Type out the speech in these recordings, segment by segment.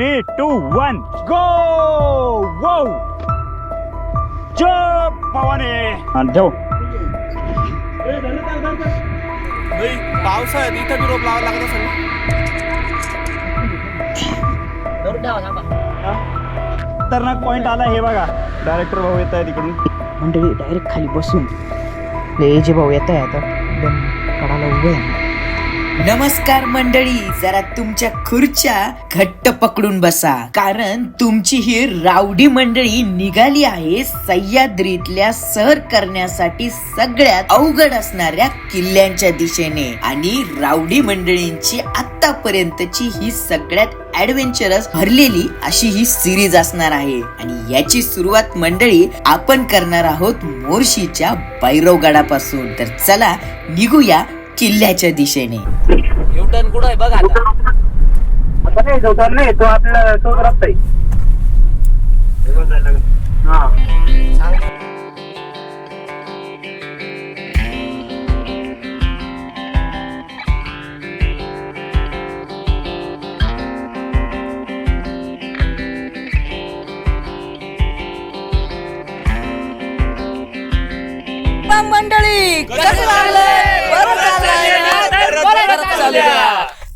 Three two one गो वो जय पवाने ठेव. पावसाळ्यात इथं बी रोप लावायला लागत असेल ना? खतरनाक पॉइंट आला हे बघा. डायरेक्टर भाऊ येत आहे तिकडून. मंडळी डायरेक्ट खाली बसून. ले जे भाऊ येत आहे आता. एकदम कडाला उभे आहे. नमस्कार मंडळी जरा तुमच्या खुर्च्या घट्ट पकडून बसा. कारण तुमची ही रावडी मंडळी निघाली आहे सह्याद्रीतल्या सहर करण्यासाठी सगळ्यात अवघड असणाऱ्या किल्ल्यांच्या दिशेने. आणि रावडी मंडळींची आतापर्यंतची ही सगळ्यात ऍडव्हेंचरस भरलेली अशी ही सिरीज असणार आहे. आणि याची सुरुवात मंडळी आपण करणार आहोत मोर्शीच्या भैरवगडापासून. तर चला निघूया किल्ल्याच्या दिशेने. युटर्न कुठं आहे बघ आता. आता नाही तो तर नाही तो आपला तो रस्ता आहे. हा. मंडळी कसं चाललंय?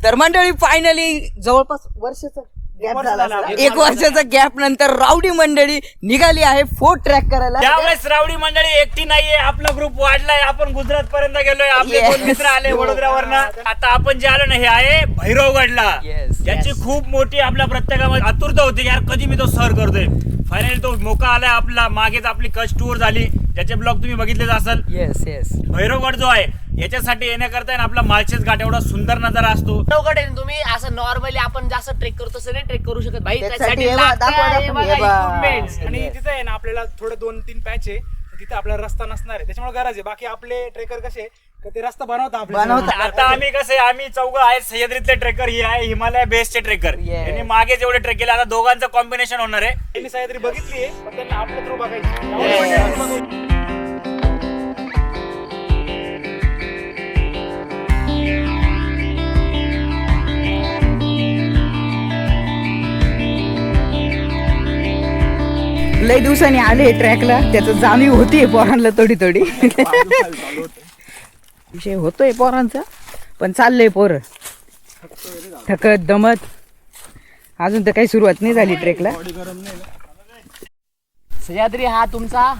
तर मंडळी फायनली जवळपास वर्षाचा गॅप झाला असेल. एक वर्षाचा गॅप नंतर रावडी मंडळी निघाली आहे. फोर ट्रॅक करायला. त्यावेळेस रावडी मंडळी एकटी नाहीये. आपला ग्रुप वाढलाय. आपण गुजरात पर्यंत गेलोय. आपले Yes. दोन मित्र आले वडोदरावरनं. आता आपण जे आलो ना हे आहे भैरवगडला. Yes, याची yes. खूप मोठी आपल्या प्रत्येकामध्ये आतुरता होती की यार कधी मी तो सर करतोय. फायनली तो मोका आलाय आपला मागेच आपली कच टूर झाली. ज्याचे ब्लॉग तुम्ही बघितलेच असाल. येस येस भैरवगड जो आहे याच्यासाठी येण्याकरता आपला माळशेज घाट एवढा सुंदर नजारा असतो. चौकट आहे ना तुम्ही? असं नॉर्मली आपण जास्त ट्रेक करतो तसं नाही ट्रेक करू शकत भाई त्यासाठी हे बघा, लागतं दाखवा, हे दाखवा, बघा हे बघा. equipments. आणि तिथं आहे ना आपल्याला थोडं दोन तीन पॅच आहे. तिथं आपल्याला रस्ता नसणार आहे. त्याच्यामुळे गरज आहे. बाकी आपले ट्रेकर कसे तर ते रस्ता बनवता आपले बनवतात. आता आम्ही कसे आम्ही चौघ आहेत सह्याद्रीतले ट्रेकर ही आहे हिमालय बेस्टचे ट्रेकर. Yes. यांनी मागे जेवढे ट्रेक केले आता दोघांचं कॉम्बिनेशन होणार आहे. त्यांनी सह्याद्री बघितली आहे पण त्यांना आपलं थ्रू बघायची. लय दिवसांनी आले ट्रॅकला त्याचं जाणीव होतीये पोरांना थोडी थोडी विषय होतोय पोरांचा पण चाललंय पोर. थकत दमत. अजून तर काही सुरुवात नाही झाली ट्रेकला. सह्याद्री हा तुमचा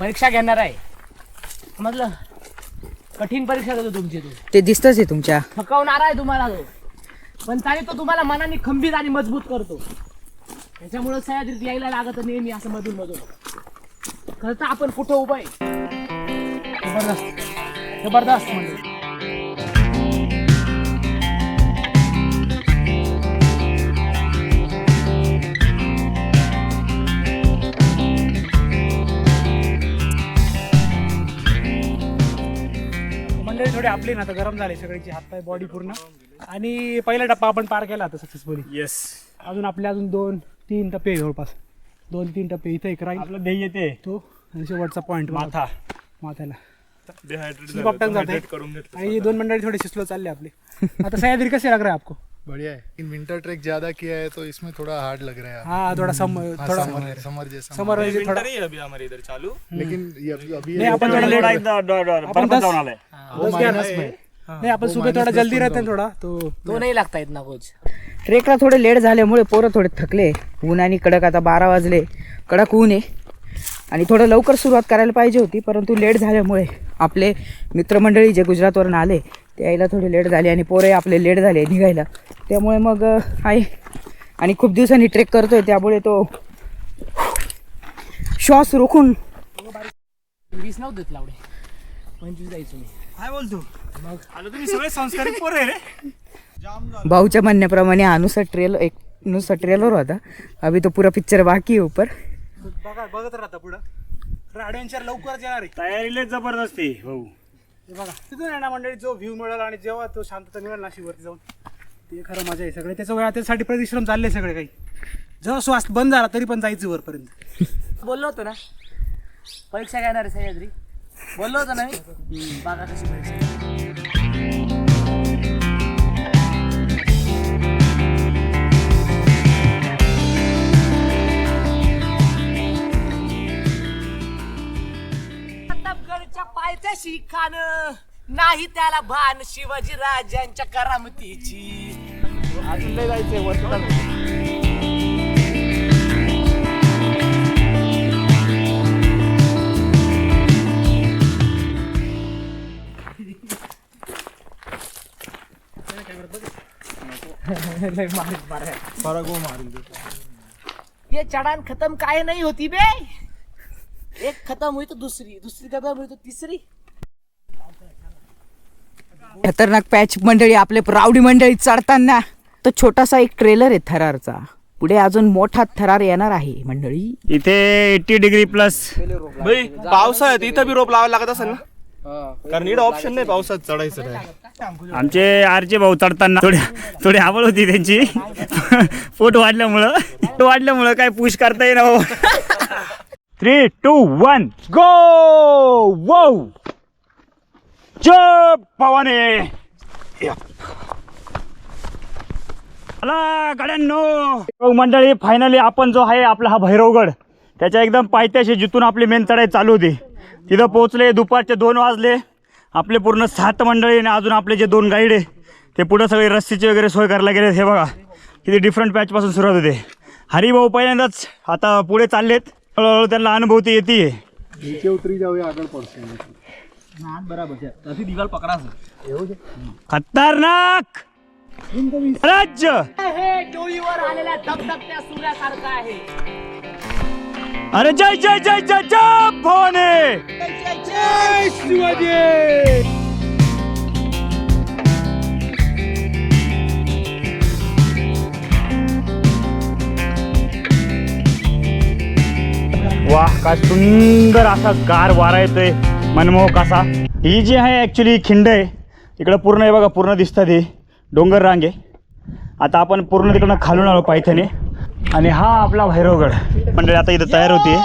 परीक्षा घेणार आहे. समजलं? कठीण परीक्षा देतो तुमची तो. ते दिसतच आहे तुमच्या. थकवणार आहे तुम्हाला तो. पण तरी तो तुम्हाला मनाने खंबीर आणि मजबूत करतो. त्याच्यामुळे सह्याद्रीत यायला लागत नेहमी असं मधून मधून कळतं आपण कुठं उभं आहे? जबरदस्त जबरदस्त म्हणजे. मंडळी थोडी आपली ना आता गरम झाले सगळ्यांची हातपाय बॉडी पूर्ण. आणि पहिला टप्पा आपण पार केला आता सक्सेसफुली येस अजून आपले अजून दोन तीन टप्पे आहे जवळपास. दोन तीन टप्पे इथं एक राहील. आपलं ध्येय ते. तो आणि शेवटचा पॉईंट माथा. माथ्याला. कप्टन जाते. आणि दोन मंडळी थोडे स्लो चालले आपले. आता सह्याद्री कसे लग रहा है आपको? बढ़िया है इन विंटर ट्रैक ज्यादा किया है तो इसमें थोड़ा हार्ड लग रहा है हाँ थोड़ा सम हाँ, थोड़ा समर समर जैसा. समर वैसे थोड़ा लेकिन ये अभी अभी नहीं अपन थोड़ा लेट आपण जाऊन वो माइनस में. नहीं सुबह थोड़ा जल्दी रहते थोड़ा तो तो नाही लागता येत ना कोच ट्रेकला थोडे लेट झाल्यामुळे पोरं थोडे थकले. ऊन आणि कडक आता बारा वाजले. कडक ऊन आहे. आणि थोडं लवकर सुरुवात करायला पाहिजे होती परंतु लेट झाल्यामुळे आपले मित्रमंडळी जे गुजरातवरून आले ते यायला थोडे लेट झाले आणि पोरंही आपले लेट झाले निघायला. त्यामुळे मग आहे आणि खूप दिवसांनी ट्रेक करतोय त्यामुळे तो श्वास रोखून वीस नव्हते लावडे. पंचवीस जायचो मी. काय बोलतो? मग? आता तुम्ही सगळे पोर आहे रे. भाऊच्या म्हणण्याप्रमाणे हा नुसता ट्रेल एक नुसता ट्रेलर होता. अभी तो पूरा पिक्चर बाकी है ऊपर. बघा बघत राहता पुढं. ॲडव्हेंचर लवकरच येणार आहे. तयारीला जबरदस्त आहे भाऊ. हे बघा तिथून ना मंडळी जो व्ह्यू मिळेल आणि जेव्हा तो शांतता मिळेल नाशिक वरती जाऊन ते खरं मजा आहे सगळे. त्याचं वेळा त्यासाठी परिश्रम चालले सगळे काही. जेव्हा श्वास बंद झाला तरी पण जायचं वरपर्यंत. बोललो होतो ना? परीक्षा घेणार आहे सह्याद्री. बोललो होतो ना मी? बघा कशी परीक्षा. खान नाही त्याला भान शिवाजी राजांच्या करामतीची. अजून नाही. जायचंय ये चढ़ान खत्म काहे नहीं होती बे. एक खत्म हुई तो दूसरी दूसरी खत्म हुई तो तीसरी. खतरनाक पॅच मंडळी आपले रावडी मंडळी चढताना. तो छोटासा एक ट्रेलर आहे थरारचा. पुढे अजून मोठा थरार येणार आहे मंडळी. इथे एट्टी डिग्री प्लस पावसाळ्यात इथं बी रोप लावायला लागत असेल ना? कारण इकडं ऑप्शन नाही पावसात चढायचं नाही आमचे आरचे भाऊ चढताना थोडी थोडी आवड होती त्यांची. पोट वाढल्यामुळं पोट वाढल्यामुळं काय पुश करता येईना थ्री टू वन गो वो जय भवानी अला गड्यांनो। मंडळी फायनली आपण जो आहे आपला हा भैरवगड त्याच्या एकदम पायथ्याशी जिथून आपली मेन चढाई चालू होती. तिथं पोहोचले दुपारचे दोन वाजले. आपले पूर्ण सात मंडळी आणि अजून आपले जे दोन गाईड आहे ते पुढं सगळे रस्सीची वगैरे सोय करायला गेले हे बघा किती डिफरंट पॅचपासून सुरुवात होते. हरिभाऊ पहिल्यांदाच आता पुढे चाललेत. हळूहळू त्यांना अनुभवती येते उतरी जाऊया खतरनाक! राज्य! हे डोळीवर आलेल्या धगधगत्या सूर्यासारखं आहे. अरे जय जय जय जय जय भवानी! वाह काय सुंदर असा गार वारा येतोय. मनमोहक असा ही जी आहे ॲक्च्युली खिंड आहे इकडं पूर्ण आहे बघा पूर्ण दिसतात हे. डोंगर रांगे. आता आपण पूर्ण तिकडनं खालून आलो पायथ्याने. आणि हा आपला भैरवगड. म्हणजे आता इथं तयार होती.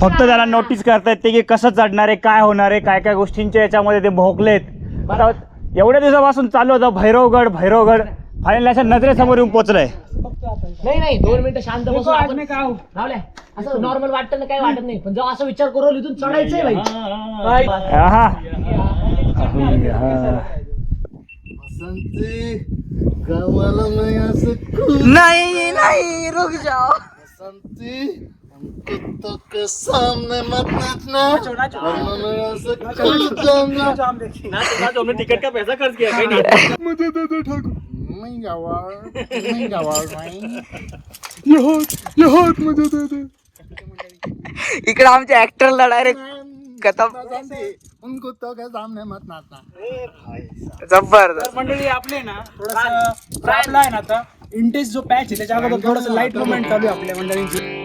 फक्त त्याला नोटीस करतायत ते की कसं चढणार आहे काय होणार आहे काय काय गोष्टींच्या याच्यामध्ये ते भोगलेत आता एवढ्या दिवसापासून चालू होतं भैरवगड भैरवगड. फायनल अशा नजरेसमोर येऊन पोचलंय नाही नाही दोन मिनिटं शांत बसून आपण रावल्या असं नॉर्मल वाटतं ना काही वाटत नाही. पण जेव्हा असं विचार करू इथून चढायचंय आहा. गावाला नाही असं नाही नाही रुक जाओ. बसंती हमको तो के सामने मत नाचना. वरना मैं ऐसे खुल जाऊंगा. तिकट का पैसा खर्च किया? मुझे दे दे ठाकुर. नहीं गावा नहीं गावा नहीं. ये हाथ ये हाथ मुझे दे दे. इकडे आमचे ऍक्टरला डायरेक्ट खतम बसंती उनको तो के सामने मत नाचना जबरदस्त. मंडळी आपले ना थोडस आहे ना आता. इंटेस जो पॅच आहे त्याच्या अगोदर थोडस लाइट मुवमेंट चालू आहे आपल्या मंडळींची.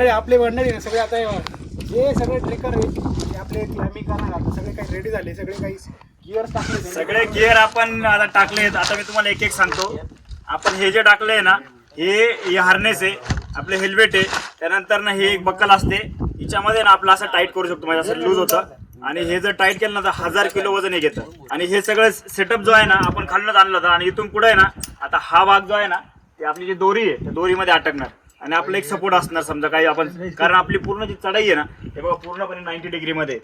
मंडळी आपले मंडळी ना सगळे आता हे सगळे ट्रेकर आहे आपले क्लाइम्बिंग करणार आता सगळे काही रेडी झाले सगळे काही गिअर टाकले सगळे गिअर आपण आता टाकलेत आता मी तुम्हाला एक एक सांगतो. आपण हे जे टाकले आहे ना हे हार्नेस आहे आपले हेल्मेट आहे. त्यानंतर ना हे एक बक्कल असते. हिच्यामध्ये ना आपलं असं टाईट करू शकतो. म्हणजे असं लूज होतं. आणि हे जर टाईट केलं ना तर हजार किलो वजन हे घेतं. आणि हे सगळं सेटअप जो आहे ना आपण खालूनच आणलं होतं. आणि इथून पुढे आहे ना आता हा भाग जो आहे ना ते आपली जी दोरी आहे त्या दोरीमध्ये अटकणार. आणि आपलं एक सपोर्ट असणार समजा काही आपण कारण आपली पूर्ण जी चढाई आहे ना हे बघा पूर्णपणे नाईन्टी डिग्रीमध्ये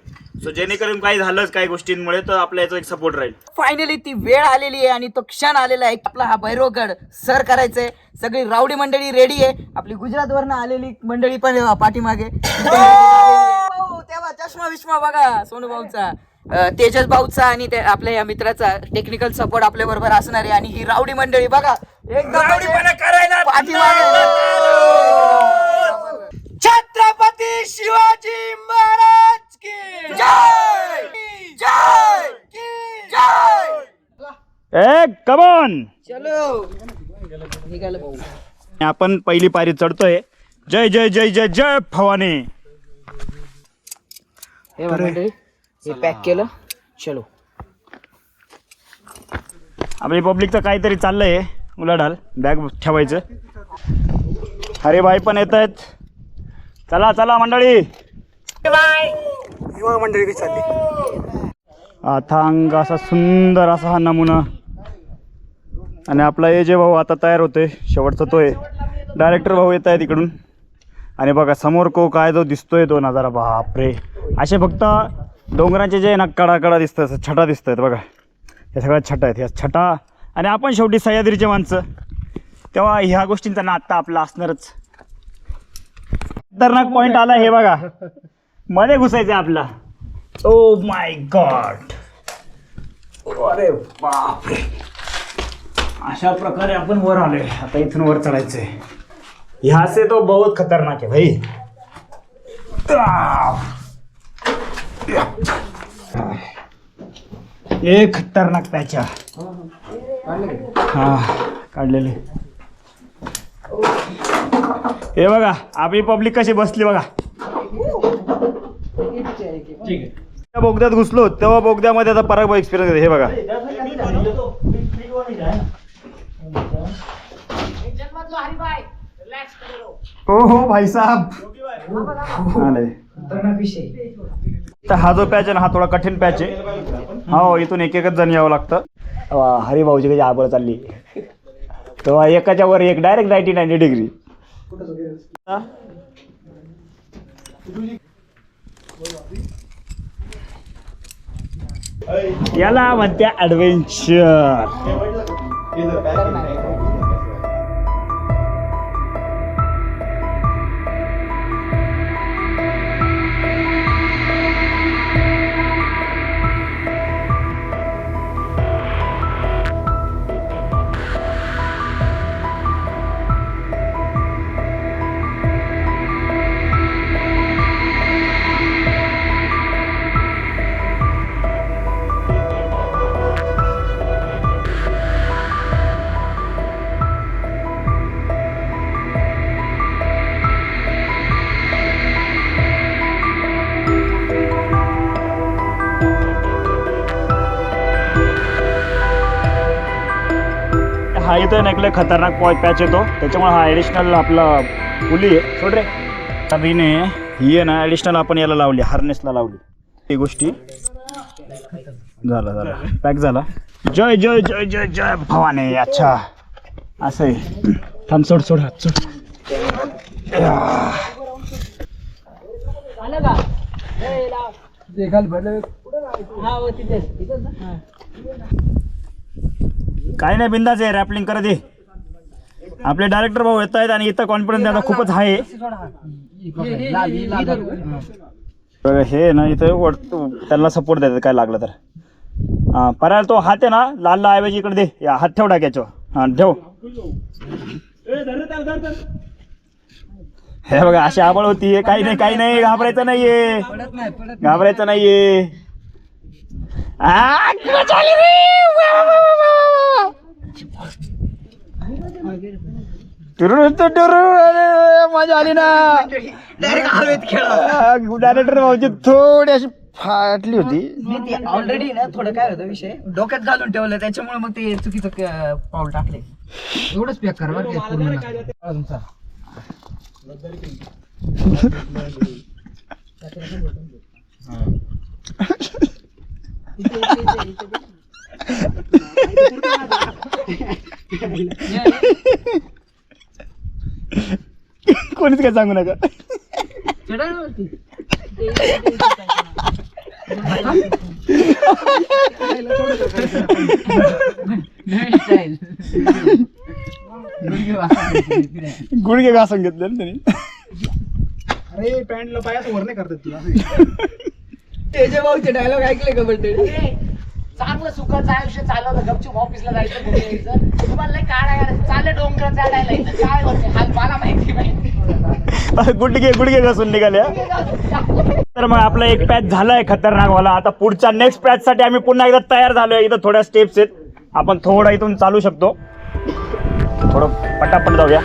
सो जेणेकरून काही झालंच काही गोष्टींमुळे तर आपल्या याचा एक सपोर्ट राहील. फायनली ती वेळ आलेली आहे आणि तो क्षण आलेला आहे आपला हा भैरवगड सर करायचंय. सगळी रावडी मंडळी रेडी आहे. आपली गुजरातवरनं आलेली मंडळी पण आहे पाठीमागे. तेव्हा चष्मा विष्मा बघा सोनू भाऊचा तेजस भाऊचा आणि आपल्या या मित्राचा टेक्निकल सपोर्ट आपल्या बरोबर असणार आहे. आणि ही रावडी मंडळी बघा एकदम छत्रपती शिवाजी महाराज की जय. जय. जय. ए कमॉन चलो. निघालं भाऊ. आपण पहिली पायरी चढतोय. जय जय जय जय जय भवानी हे हे पॅक केलं. चलो. आपली पब्लिकचं काहीतरी चाललंय. उलाढाल बॅग ठेवायचं. अरे बाई पण येत आहेत. चला चला मंडळी. मंडळी बी चालली अथांग असा सुंदर असा हा नमुना. आणि आपला ए जे भाऊ आता तयार होतोय. शेवटचा तो आहे. डायरेक्टर भाऊ येत आहेत इकडून. आणि बघा समोर को काय जो दिसतोय तो नजारा. बापरे. असे फक्त डोंगरांचे जे ना कडा कडा दिसतं असं छटा दिसत आहेत बघा. हे सगळ्या छटा आहेत. ह्या छटा आणि आपण शेवटी सह्याद्रीचे माणसं. तेव्हा ह्या गोष्टींचा नाता आपला असणारच. खतरनाक पॉईंट आला हे बघा. मध्ये घुसायचं आपला. ओ माय गॉड अरे बापरे. अशा प्रकारे आपण वर आलोय. आता इथून वर चढायचंय. ह्या से तो बहुत खतरनाक आहे भाई. एक खतरनाक त्याच्या हा काढलेले. हे बघा आपली पब्लिक कशी बसली बघा. त्या बोगद्यात घुसलो तेव्हा बोगद्यामध्ये आता पराग एक्सपिरियन्स हे बघा. हो हो भाई साहब. तर हा जो पॅच आहे ना हा थोडा कठीण पॅच आहे. हो इथून एक एकच जण यावं लागतं. वा, भाऊजी कशी आबळ चालली. तेव्हा एकाच्या वर एक डायरेक्ट नाईन्टी नाईन्टी डिग्री याला म्हणते ॲडव्हेंचर हा खतरनाक पॉ- पॅच येतो. त्याच्यामुळे हा ॲडिशनल आपला पुली आहे. सोड रे. तरीने ही आहे ना ॲडिशनल आपण याला लावली हार्नेसला लावली. ही गोष्टी. झाला झाला. पॅक झाला. जय जय जय जय जय भवाने. अच्छा. असं आहे. थांब सोड सोड हात सोड. आलं का काही काय नाही बिंदाच आहे रॅपलिंग करत ये आपले डायरेक्टर भाऊ येत आहेत आणि इथं कॉन्फिडन्स आता खूपच आहे. बघा, हे ना इथं त्यांना सपोर्ट देतात काय लागलं तर. हा पर्याय तो हात आहे ना लाल लाल ऐवजी इकडे दे. या हात ठेव टाकायचो हा ठेव. हे बघा अशी आबळ होती काही नाही काही नाही घाबरायचं नाहीये. घाबरायचं नाहीये. मजा आली ना डायरेक्टर भाऊची थोडी अशी फाटली होती ऑलरेडी ना थोडं काय होतं विषय डोक्यात घालून ठेवलं त्याच्यामुळे मग ते चुकीचं क- पाऊल टाकले एवढंच पॅक कर बरं का पूर्ण कोणीच काय सांगू नका. गुडघे घासून घेतले ना त्यांनी. अरे पॅन्टला पायात वर नाही करतात तुला. त्याच्या भाऊचे डायलॉग ऐकले का ए, चांगलं सुखाचं आयुष्य चालवलं गपचूप ऑफिसला जायचं घरी यायचं. तुम्हाला लय काढा यार चालले डोंगर चढायला इथं. काय होते? हाल मला माहिती माहिती गुडघे गुडघे घासून निघाल्या तर मग आपला एक पॅच झालाय खतरनाक वाला आता पुढच्या नेक्स्ट पॅच साठी आम्ही पुन्हा एकदा तयार झालोय. इथं थोड्या स्टेप्स आहेत. आपण थोडं इथून चालू शकतो. थोडं पटापट जाऊया.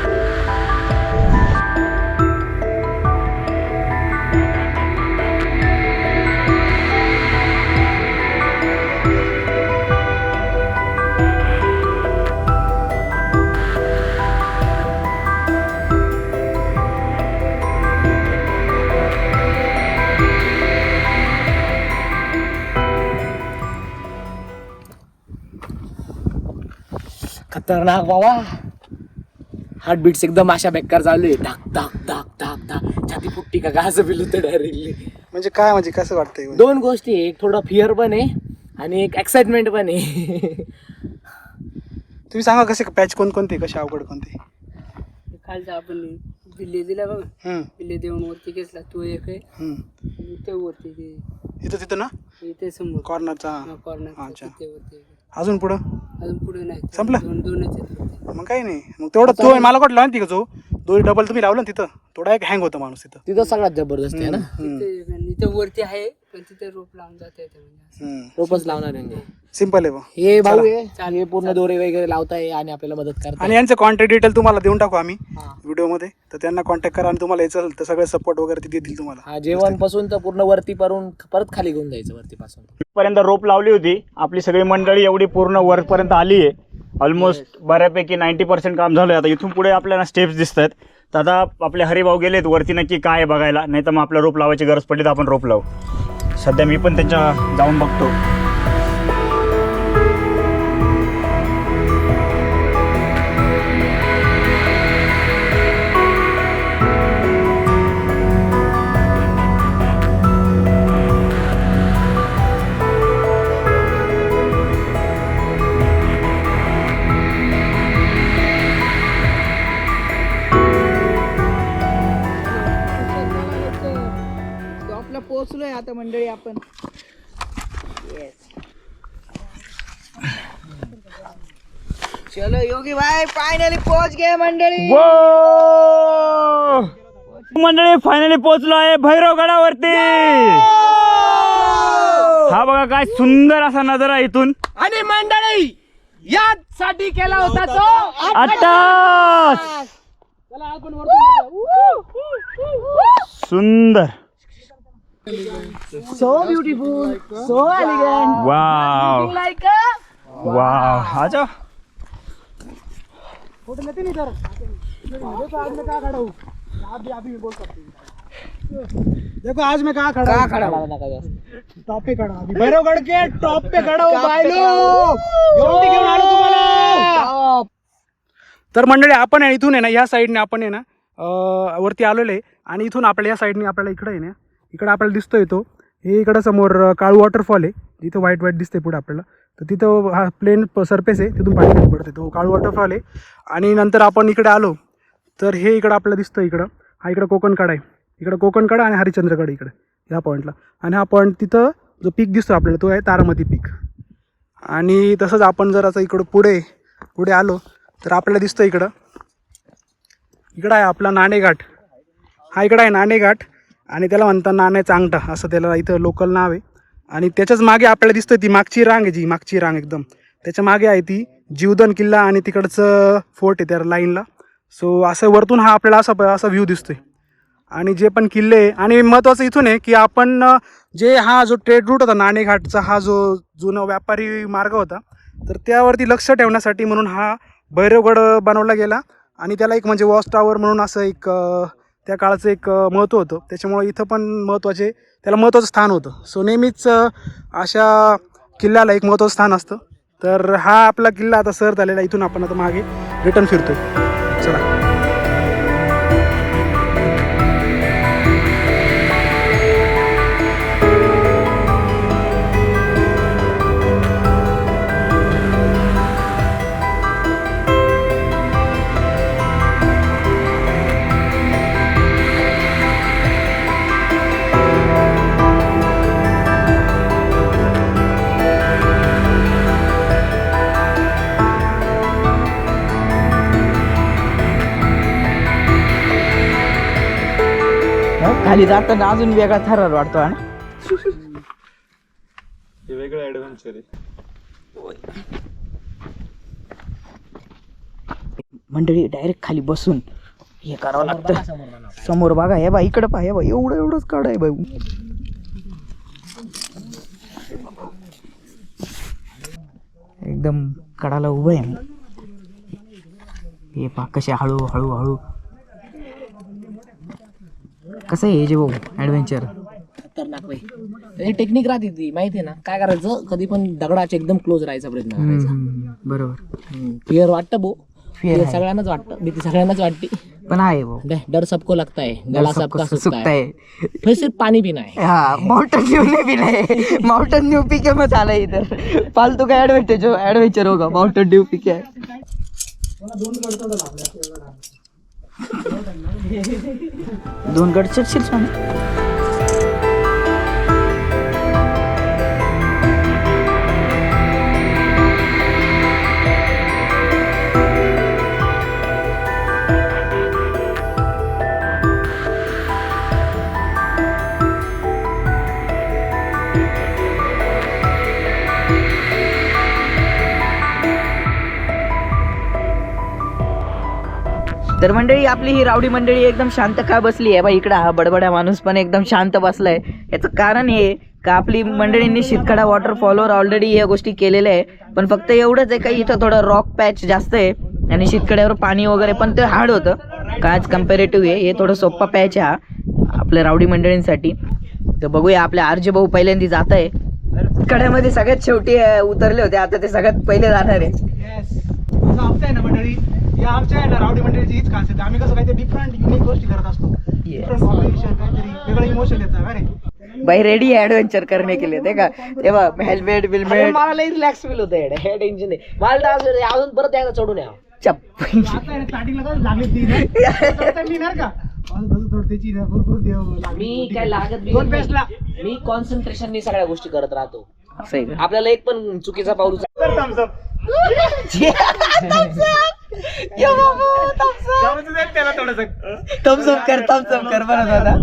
खतरनाक बाबा. हार्टबीट्स एकदम अशा बेकार चालू आहे. धाक धाक धाक धाक धाक. छाती फुटती का? असं बिल होतं डायरेक्टली म्हणजे काय म्हणजे कसं वाटतंय? दोन गोष्टी आहे एक थोडं फिअर पण आहे आणि एक एक्साइटमेंट पण आहे. तुम्ही सांगा कसे पॅच कोणकोणते कसे अवघड कोणते? खालचा आपण बिल्ले दिला बघ. हम्म, बिल्ले देऊन वरती घेतला. तो एक आहे. हम्म. आणि ते वरती ते इथं तिथं ना? इथे समोर. कॉर्नरचा कॉर्नर अच्छा. तिथे वरती. एक. अजून पुढं अजून पुढे नाही संपलं? दोन दोनच आहेत फक्त. मग काही नाही मग तेवढं तो मला कुठं लावून का जो दोन डबल तुम्ही लावलं ना तिथं थोडा एक हँग होतं माणूस तिथं. तिथं सगळ्यात जबरदस्त आहे ना? तिथे इथे वरती आहे पण तिथे रोप लावून जाता येते म्हणजे. रोपच लावणार आहे. सिंपल आहे हे भाऊ आहे हे पूर्ण दोरे वगैरे लावताय आणि आपल्याला मदत करताय. आणि यांचे कॉन्टॅक्ट डिटेल तुम्हाला देऊन टाकू आम्ही हा. व्हिडिओमध्ये. तर त्यांना कॉन्टॅक्ट करा आणि तुम्हाला याचं तर सगळे सपोर्ट वगैरे ते देतील तुम्हाला. हा जेवणपासून तर पूर्ण वरती पारून परत खाली घेऊन जायचं वरती पासून पर्यंत रोप लावली होती. आपली सगळी मंडळी एवढी पूर्ण वरपर्यंत आली आहे. ऑलमोस्ट बऱ्यापैकी नाईन्टी पर्सेंट काम झालं आता इथून पुढे आपल्याला स्टेप्स दिसत आहेत तर आता आपले हरिभाऊ गेलेत. वरती नक्की काय आहे बघायला. नाही तर मग आपलं रोप लावायची गरज पडली तर आपण रोप लावू. सध्या मी पण त्यांच्या जाऊन बघतो. आपला पोहोचलोय आता मंडळी आपण. चलो योगी भाई फायनली पोहोच गए मंडळी मंडळी फायनली पोहोचलो आहे भैरव गडावरती. हा बघा काय सुंदर असा नजारा आहे इथून. आणि मंडळी यासाठी केला होता तो आता सुंदर. So beautiful so elegant wow like wow आ जाओ फोटो लेते नहीं सर देखो आज मैं कहाँ खड़ा हूँ? आप भी आप ही बोल सकते हैं। देखो आज मैं कहाँ खड़ा हूँ? टॉप पे खड़ा हूँ भैरवगढ़ के टॉप पे खड़ा हूँ भाई लोग। घेऊन आलो तुम्हाला तर मंडळी आपण आहे इथून आहे ना या साईडने आपण आहे ना वरती आलेलो आहे. आणि इथून आपल्या या साईडने आपल्याला इकडे आहे ना इकडं आपल्याला दिसतोय तो. हे इकडं समोर काळू वॉटरफॉल आहे. जिथं व्हाईट व्हाईट दिसते पुढे आपल्याला. तर तिथं हा प्लेन सरफेस आहे. तिथून पाणी पडते तो काळू वॉटरफॉल आहे. आणि नंतर आपण इकडे आलो तर हे इकडं आपल्याला दिसतं इकडं. हा इकडं कोकणकडा आहे. इकडं कोकणकडा आणि हरिश्चंद्रकडा इकडं. ह्या पॉईंटला आणि हा पॉईंट तिथं जो पीक दिसतो आपल्याला तो आहे तारामती पीक आणि तसंच आपण जर असं इकडं पुढे पुढे आलो तर आपल्याला दिसतं इकडं. इकडं आहे आपला नाणेघाट. हा इकडं आहे नाणेघाट. आणि त्याला म्हणतात नाण्याचा अंगठा असं त्याला इथं लोकल नाव आहे. आणि त्याच्याच मागे आपल्याला दिसतं ती मागची रांग आहे जी मागची रांग एकदम. त्याच्यामागे आहे ती जीवदन किल्ला आणि तिकडचं फोर्ट आहे त्या लाईनला सो असं वरतून हा आपल्याला असा असा व्ह्यू दिसतोय. आणि जे पण किल्ले आहे आणि महत्त्वाचं इथून आहे की आपण जे हा जो ट्रेड रूट होता नाणेघाटचा हा जो जुना व्यापारी मार्ग होता तर त्यावरती लक्ष ठेवण्यासाठी म्हणून हा भैरवगड बनवला गेला. आणि त्याला एक म्हणजे वॉच टावर म्हणून असं एक त्या काळाचं एक महत्त्व होतं. त्याच्यामुळं इथं पण महत्त्वाचे त्याला महत्त्वाचं स्थान होतं. सो नेहमीच अशा किल्ल्याला एक महत्त्वाचं स्थान असतं. तर हा आपला किल्ला आता सर झालेला इथून आपण आता मागे रिटर्न फिरतो खाली जाताना अजून वेगळा थरार वाटतो हा ना? हे वेगळं ऍडव्हेंचर आहे. मंडळी डायरेक्ट खाली बसून हे करावं लागतं. समोर बघा. हे बा इकडे पहा हे बा एवढं एवढंच काढ आहे भाऊ एकदम कडाला उभं आहे. हे पा कसे हळू हळू हळू कसं आहे हे जे भाऊ ॲडव्हेंचर त्याची टेक्निक राहते ती माहिती ना? काय करायचं कधी पण दगडाच्या एकदम क्लोज राहायचा प्रयत्न करायचा. बरोबर. फिअर वाटतं भो Fear Fear आहे. सगळ्यांनाच वाटतं. भीती सगळ्यांनाच वाटते. पण आहे भाऊ डे, डर सबको लगता है. गला सबका सुखता है. है. फिर सिर्फ पानी पीना है. हाँ माउंटेन न्यू ने भी नहीं माउंटेन न्यू पी के मत आला इधर. फालतू का एडवेंचर जो एडवेंचर होगा माउंटेन न्यू पी के. दोन गड चढशील स्वामी तर मंडळी आपली ही रावडी मंडळी एकदम शांत का बसली आहे? बा इकडं हा बडबड्या माणूस पण एकदम शांत बसलाय. याचं कारण हे का आपली मंडळींनी शितकडा वॉटरफॉलवर ऑलरेडी या गोष्टी केलेल्या आहे. पण फक्त एवढंच आहे का इथं थोडं रॉक पॅच जास्त आहे. आणि शितकड्यावर पाणी वगैरे पण ते हार्ड होतं. काच आज कम्पॅरेटिव्ह आहे? हे थोडं सोप्पा पॅच हा आपल्या रावडी मंडळींसाठी. तर बघूया आपल्या आरजे भाऊ पहिल्यांदा जात आहे. कड्यामध्ये सगळ्यात शेवटी उतरले होते. आता ते सगळ्यात पहिले जाणार आहे. येस असं आमचं आहे ना मंडळी या आमच्या आहे ना रावडी मंडळीची हीच खासियत आहे. आम्ही कसं काहीतरी डिफरंट युनिक गोष्टी करत असतो. डिफरंट कॉम्बिनेशन काहीतरी वेगळं इमोशन येतं का रे भाई रेडी आहे ऍडव्हेंचर करने के लिए देखा तेव्हा हेल्मेट बिलमेट. मला लई रिलॅक्स फील होतं येडे. हे टेन्शन नाही मला डान्स अजून परत एकदा चढून या चप आता आहे ना स्टार्टिंगला काय लागली ती ना? मी ना का? माझं तसं थोडं त्याची ना भरपूर देव लागली. मी काय लागत बी दोन नाही. पेस्टला मी कॉन्सन्ट्रेशन सगळ्या गोष्टी करत राहतो. असं आहे का? आपल्याला एक पण चुकीचा पाऊल thumbs up. त्याला थोडस कर thumbs कर बरं दादा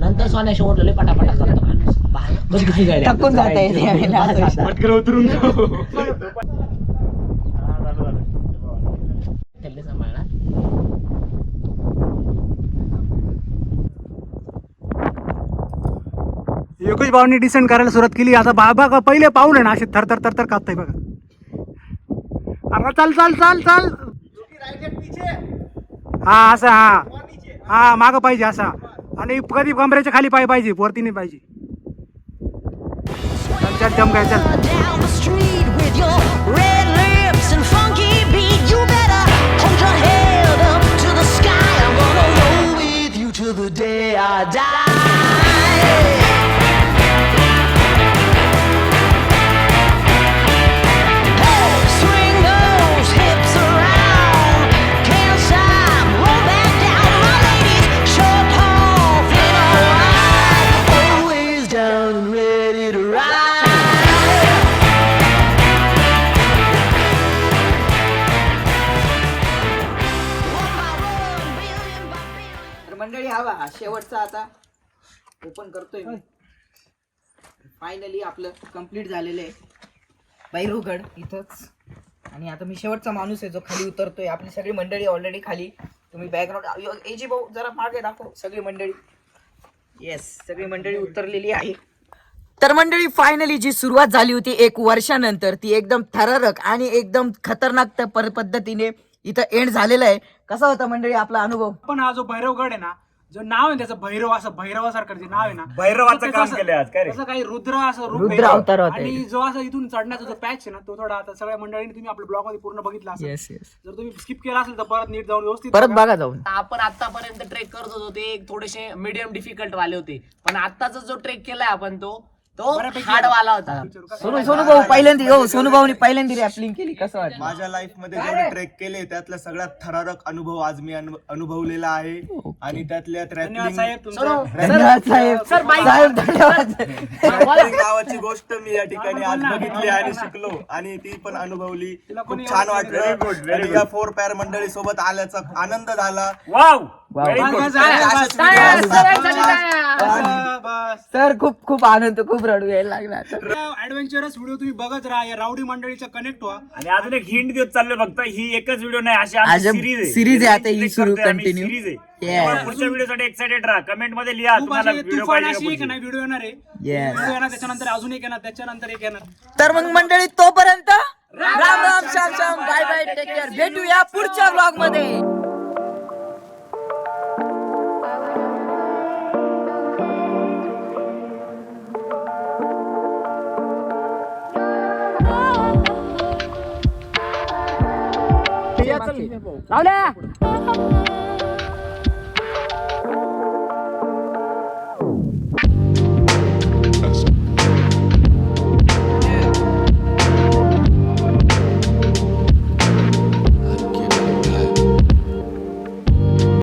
नंतर सोन्या शेवटलं पटापटा करतो माणूस. बस घाई घाई रे. जाता येते उतरून योगेश भाऊनी डिसेंड करायला सुरुवात केली. आता बाबा का पहिले पाऊल आहे ना असे थरथर थरथर कापताय बघा. अरे चाल चाल चाल चाल. हा असा हा. हा माग पाहिजे असा. आणि कधी कमरेच्या खाली पाय पाहिजे वरती नाही पाहिजे. चल चल जम काय चल. मंडळी शेवटचा आता. ओपन करतोय मी. फायनली आपलं कंप्लीट झालेलं आहे. बैरूगड इथंच. आणि आता मी शेवटचा माणूस आहे जो खाली उतरतोय. आपली सगळी मंडळी ऑलरेडी खाली. तुम्ही बॅकग्राऊंड एजी भाऊ जरा मागे दाखव सगळी मंडळी. येस सगळी मंडळी उतरलेली आहे. तर मंडळी फायनली जी सुरुवात झाली होती एक वर्षानंतर ती एकदम थरारक आणि एकदम खतरनाक पर- पद्धतीने इथं एंड झालेलं आहे. कसा होता मंडळी आपला अनुभव? पण हा जो भैरवगड आहे ना जो नाव आहे त्याचं भैरव असं भैरवासारखं जे नाव आहे ना भैरवाचं काम असं- केलंय आज, काय रे? काही रुद्र असं रूप रुद्र आहे. अवतार होता आणि. जो असं इथून चढण्याचा जो पॅच आहे ना तो थोडा आता सगळ्या मंडळींनी तुम्ही आपल्या ब्लॉगमध्ये पूर्ण बघितला असेल येस येस जर तुम्ही स्किप केला असेल तर परत नीट जाऊन व्यवस्थित परत बघा. बघा जाऊन आपण आतापर्यंत ट्रेक करत होतो ते थोडेसे मिडियम डिफिकल्ट वाले होते पण आताचा जो ट्रेक केलाय आपण तो तो बऱ्यापैकी हार्ड वाला होता. सोनू सोनू भाऊ पहिल्यांदा हो सोनू भाऊनी पहिल्यांदा रॅपलिंग केली कसं वाटलं? माझ्या लाईफमध्ये जेवढे ट्रेक केले त्यातला सगळ्यात थरारक अनुभव आज मी अनु- अनुभवलेला आहे. आणि त्यातल्या धन्यवाद साहेब साहेब. धन्यवाद नावाची गोष्ट मी या ठिकाणी आज बघितली आणि शिकलो. आणि ती पण अनुभवली. खूप छान वाटलं. आणि या फोर पॅर मंडळी सोबत आल्याचा आनंद झाला. वाव! टाळ्या, टाळ्या. सर खूप खूप आनंद खूप रडू यायला लागला आता. ऍडव्हेंचरस व्हिडिओ तुम्ही बघत राहा या रावडी मंडळीच्या कनेक्ट व्हा आणि अजून एक हिंट देत चाललोय फक्त ही एकच व्हिडिओ नाही अशी अजून सिरीज आहे series आहे आता ही सुरू continue. सिरीज आहे Yes. त्यामुळे पुढच्या व्हिडिओ साठी एक्साइटेड राहा कमेंटमध्ये लिहा खूप तुम्हाला असे व्हिडिओ तुफान पाहिजे अशी एक. नाही व्हिडिओ येणार आहे Yes. व्हिडिओ येणार त्याच्यानंतर अजून एक येणार त्याच्यानंतर एक येणार तर मग मंडळी तोपर्यंत Ram Ram Shyam Shyam bye bye take care भेटूया पुढच्या ब्लॉगमध्ये लावल्या